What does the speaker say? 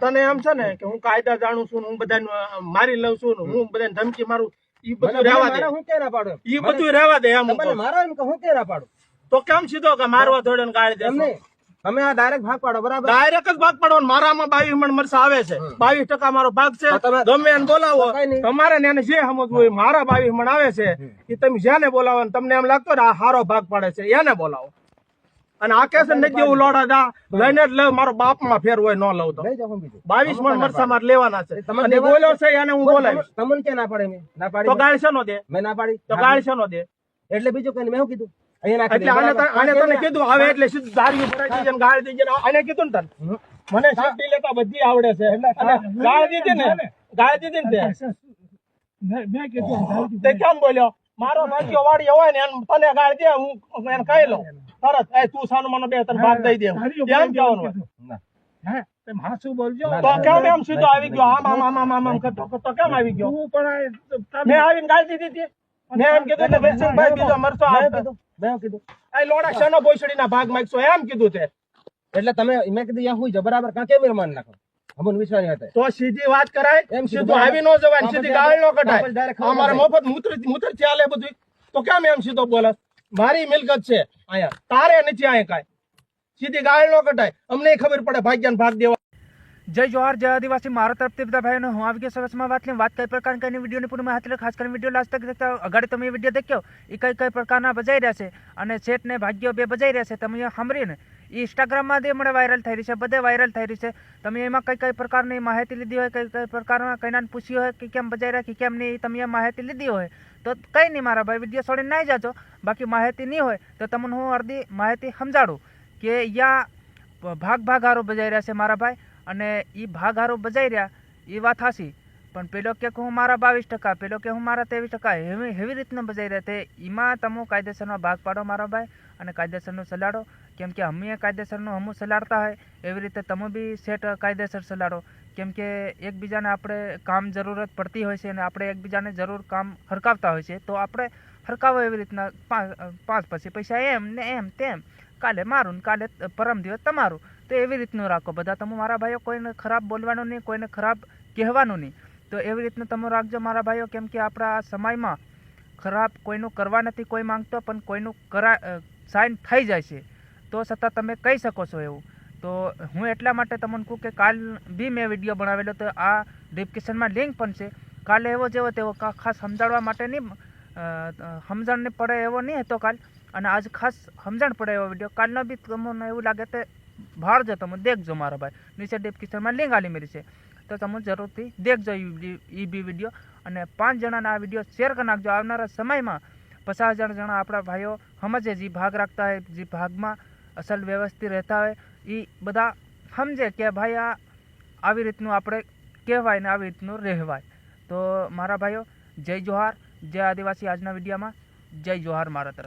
તને એમ છે ને કે હું કાયદા જાણું છું હું બધાને મારી લઉં છું હું બધાને ધમકી મારું ઈ બધું રહેવા દે. હું કેરા પાડું? ઈ બધું રહેવા દે એમ મારો એમ કે હું કેરા પાડું? તો કેમ સીધો કે મારવા ગાળી એમ દેશો આ ડાયરેક્ટ ભાગ પાડો બરાબર? ડાયરેક્ટ જ ભાગ પાડો મારામાં બાવીસ મણ મરસા આવે છે. બાવીસ ટકા મારો ભાગ છે. તમે- ગમે એને બોલાવો. તમારે ને એને જે સમજવું હોય મારા બાવીસ મણ આવે છે. એ તમે જેને બોલાવો તમને એમ લાગતો ને આ હારો ભાગ પાડે છે એને બોલાવો. અને આ કેસે નથી જેવું લોડા દા લઈને જ લઉં મારો બાપમાં ફેર હોય ન લઉં તો. બાવીસ મણ મરસા મારે લેવાના છે. અને બોલ્યો છે? એને હું બોલાવીશ. તમને કે ના પાડે મેં? ના તો પાડી છે નો દે. મેં ના પાડી? તો ગાળ છે નો દે. એટલે બીજું કઈ મેં કીધું? એટલે આને તને- કીધું એટલે સીધું ધાર્યું ભરાઈ ગાળી આને કીધું ને તને. મને લેતા બધી આવડે છે. ગાળી દીધી ને? ગાળી દીધી ને તે? તે કેમ બોલ્યો? મારો ભાગ્યો વાળી હોય ને તને ગાળી દે હું એને કહી લઉં. તરત. એ તું સાનું મને બે તને ભાગ દઈ દે એમ કહેવાનું હોય. ના. તો કેમ એમ સીધો આવી ગયો? આમ આમ આમ આમ આમ આમ કરતો કરતો કેમ આવી ગયો? મેં આવીને ગાળી દીધી હતી. મેં એમ કીધું કે વેસિંગભાઈ બીજો મરચો મેં મેં કીધું. આ લોડા શેનો બોયસડીના ભાગ માંગશો? એમ કીધું તે. એટલે તમે મેં કીધું બરાબર. કાં કેમ માન નાખો? અમને વિશ્વાસ નહીં તો સીધી વાત કરાય. એમ સીધું આવી નો જવાય સીધી ગાળ નો કઢાય. અમારે મફત મૂત્ર મૂત્ર ચાલે બધું તો કેમ એમ સીધો બોલે? મારી મિલકત છે. અહીંયા તારે નથી આયા કાંઈ. સીધી ગાળ નો કટાય. અમને ખબર પડે ભાગ્યાન ભાગ દેવા. જય જોહાર, જય આદિવાસી. મારા તરફથી બધા ભાઈઓને હું આવી ગયો સરસમાં વાત લઈને વાત. કઈ પ્રકારની કઈ વિડીયોની પૂરી માહિતી. ખાસ કરીને વીડિયો લાસ્ટ તક દેખતા અગાડી તમે વીડિયો દેખ્યો. એ કઈ કઈ પ્રકારના બજાઈ રહ્યા છે અને સેટ ને ભાગ્યો, બે બજાઈ રહ્યા છે. તમે સાંભળીને એ ઇન્સ્ટાગ્રામમાં જે મને વાયરલ થઈ રહી છે, બધે વાયરલ થઈ રહી છે. તમે એમાં કઈ કઈ પ્રકારની માહિતી લીધી હોય, કઈ કઈ પ્રકારમાં કઈના પૂછ્યું હોય, કે કેમ બજાઈ રહ્યા કે કેમ નહીં તમે માહિતી લીધી હોય, તો કંઈ નહીં મારા ભાઈ, વીડિયો છોડીને નહીં જાજો. બાકી માહિતી નહીં હોય, તો તમને હું અડધી માહિતી સમજાડું કે યા ભાગ ભાગ હારો બજાઈ રહ્યા છે મારા ભાઈ, અને એ ભાગ હારો બજાઈ રહ્યા, એ વાત હાસી પણ પેલો કે હું મારા બાવીસ ટકા, પેલો કે હું મારા ત્રેવીસ ટકા, એવી એવી રીતના બજાઈ રહ્યા તે. એમાં તમે કાયદેસરનો ભાગ પાડો મારા ભાઈ અને કાયદેસરનું સલાડો. કેમ કે અમે કાયદેસરનું હમું સલાડતા હોય, એવી રીતે તમે બી સેટ કાયદેસર સલાડો. કેમ કે એકબીજાને આપણે કામ જરૂરત પડતી હોય છે અને આપણે એકબીજાને જરૂર કામ હરકાવતા હોય છે, તો આપણે હરકાવો એવી રીતના પાંચ પછી પૈસા એમ ને એમ તેમ. કાલે મારું ને કાલે પરમ દિવસ તમારું. તો એવી રીતનું રાખો. બધા તમે મારા ભાઈઓ કોઈને ખરાબ બોલવાનું નહીં, કોઈને ખરાબ કહેવાનું નહીં. તો એવી રીતનું તમે રાખજો મારા ભાઈઓ કેમ કે આપણા સમયમાં ખરાબ કોઈનું કરવા નથી કોઈ માંગતો પણ કોઈનું કરા સાઇન થઈ જાય છે. તો છતાં તમે કહી શકો છો એવું. તો હું એટલા માટે તમને કહું કે કાલ બી મેં વીડિયો બનાવેલો તો આ ડિસ્ક્રિપ્શનમાં લિંક પણ છે. કાલે એવો જેવો તેવો ખાસ સમજાડવા માટે નહીં અ, અ, સમજણ પડે એવો નહીં હતો કાલ. અને આજ ખાસ સમજણ પડે એવો વીડિયો કાલનો બી તમને એવું લાગે તો ભાળજો તમે દેખજો મારા ભાઈ. નીચે ડિસ્ક્રિપ્શનમાં લિંક આલી મેરી છે. તો તમે જરૂરથી દેખજો એ બી વીડિયો અને પાંચ જણાના આ વીડિયો શેર કરી નાખજો. આવનારા સમયમાં પચાસ હજાર જણા આપણા ભાઈઓ સમજે જે ભાગ રાખતા હોય, જે ભાગમાં અસલ વ્યવસ્થિત રહેતા હોય એ બધા સમજે કે ભાઈ આ આવી રીતનું આપણે કહેવાય ને આવી રીતનું રહેવાય. તો મારા ભાઈઓ, જય જોહાર. જય આદિવાસી આજના વિડીયોમાં. જય જોહાર મારા તરફ